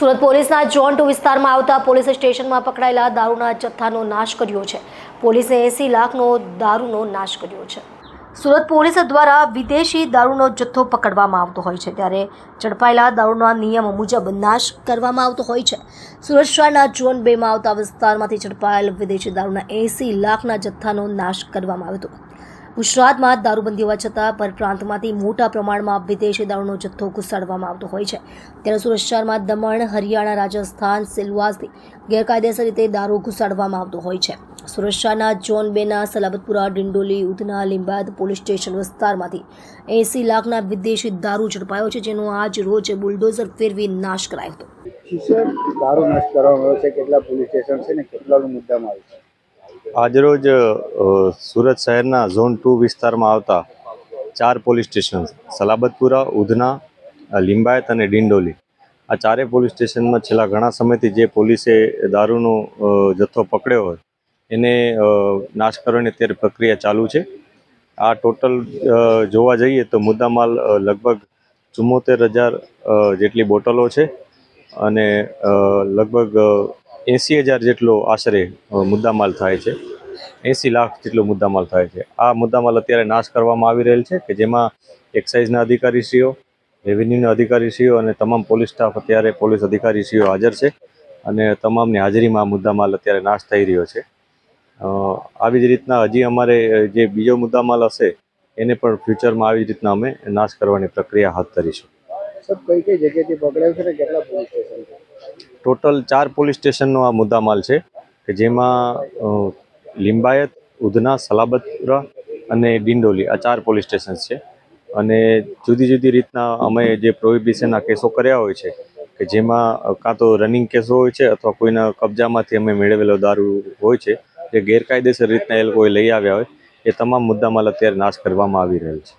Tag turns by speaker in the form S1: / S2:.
S1: સુરત પોલીસના John two વિસ્તારમાં આવતા પોલીસ સ્ટેશનમાં પકડાયેલા દારૂના જથ્થાનો નાશ કર્યો છે. પોલીસે એંસી લાખનો દારૂનો નાશ કર્યો છે. સુરત પોલીસ દ્વારા વિદેશી દારૂનો જથ્થો પકડવામાં આવતો હોય છે. ત્યારે ઝડપાયેલા દારૂના નિયમો મુજબ નાશ કરવામાં આવતો હોય છે. સુરત શહેરના ઝોન બેમાં આવતા વિસ્તારમાંથી ઝડપાયેલ વિદેશી દારૂના એંસી લાખના જથ્થાનો નાશ કરવામાં આવ્યો હતો. ગુજરાતમાં દારૂબંધી હોવા છતાં પરપ્રાંતમાંથી મોટા પ્રમાણમાં વિદેશી દારૂનો જથ્થો ઘુસાડવામાં આવતો હોય છે. ત્યારે સુરત શહેરમાં દમણ, હરિયાણા, રાજસ્થાન, સિલવાસથી ગેરકાયદેસર રીતે દારૂ ઘુસાડવામાં આવતો હોય છે. સુરત શહેરના જોન બેના સલાબતપુરા, ડિંડોલી, ઉધના લીંબાદ પોલીસ સ્ટેશન વિસ્તારમાંથી એંસી લાખના વિદેશી દારૂ ઝડપાયો છે, જેનો આજ રોજ બુલડોઝર ફેરવી નાશ કરાયો હતો.
S2: દારૂ નાશ કરવામાં આવ્યો છે. કેટલા પોલીસ સ્ટેશન છે ને કેટલાનો મુદ્દામાં આવ્યું છે?
S3: આજરોજ સુરત શહેરના ઝોન ટુ વિસ્તારમાં આવતા ચાર પોલીસ સ્ટેશન, સલાબતપુરા, ઉધના લિંબાયત અને ડિંડોલી. આ ચારે પોલીસ સ્ટેશનમાં છેલ્લા ઘણા સમયથી જે પોલીસે દારૂનો જથ્થો પકડ્યો હોય, એને નાશ કરવાની અત્યારે પ્રક્રિયા ચાલુ છે. આ ટોટલ જોવા જઈએ તો મુદ્દામાલ લગભગ ચુમ્મોતેર હજાર જેટલી બોટલો છે અને લગભગ એંસી હજાર જેટલો આશરે મુદ્દામાલ થાય છે. એંસી લાખ જેટલો મુદ્દામાલ થાય છે. આ મુદ્દામાલ અત્યારે નાશ કરવામાં આવી રહેલ છે કે જેમાં એક્સાઇઝના અધિકારીશ્રીઓ, રેવન્યુના અધિકારીશ્રીઓ અને તમામ પોલીસ સ્ટાફ અત્યારે પોલીસ અધિકારીશ્રીઓ હાજર છે અને તમામની હાજરીમાં આ મુદ્દામાલ અત્યારે નાશ થઈ રહ્યો છે. આવી જ રીતના હજી અમારે જે બીજો મુદ્દામાલ હશે એને પણ ફ્યુચરમાં આવી જ રીતના અમે નાશ કરવાની પ્રક્રિયા હાથ ધરીશું. ટોટલ ચાર પોલીસ સ્ટેશનનો આ મુદ્દામાલ છે કે જેમાં લિંબાયત, ઉધના સલાબતપુરા અને ડિંડોલી આ ચાર પોલીસ સ્ટેશન છે. અને જુદી જુદી રીતના અમે જે પ્રોહિબિશનના કેસો કર્યા હોય છે કે જેમાં કાં તો રનિંગ કેસો હોય છે અથવા કોઈના કબજામાંથી અમે મેળવેલો દારૂ હોય છે, જે ગેરકાયદેસર રીતના એ લોકોએ લઈ આવ્યા હોય, એ તમામ મુદ્દામાલ અત્યારે નાશ કરવામાં આવી રહ્યો છે.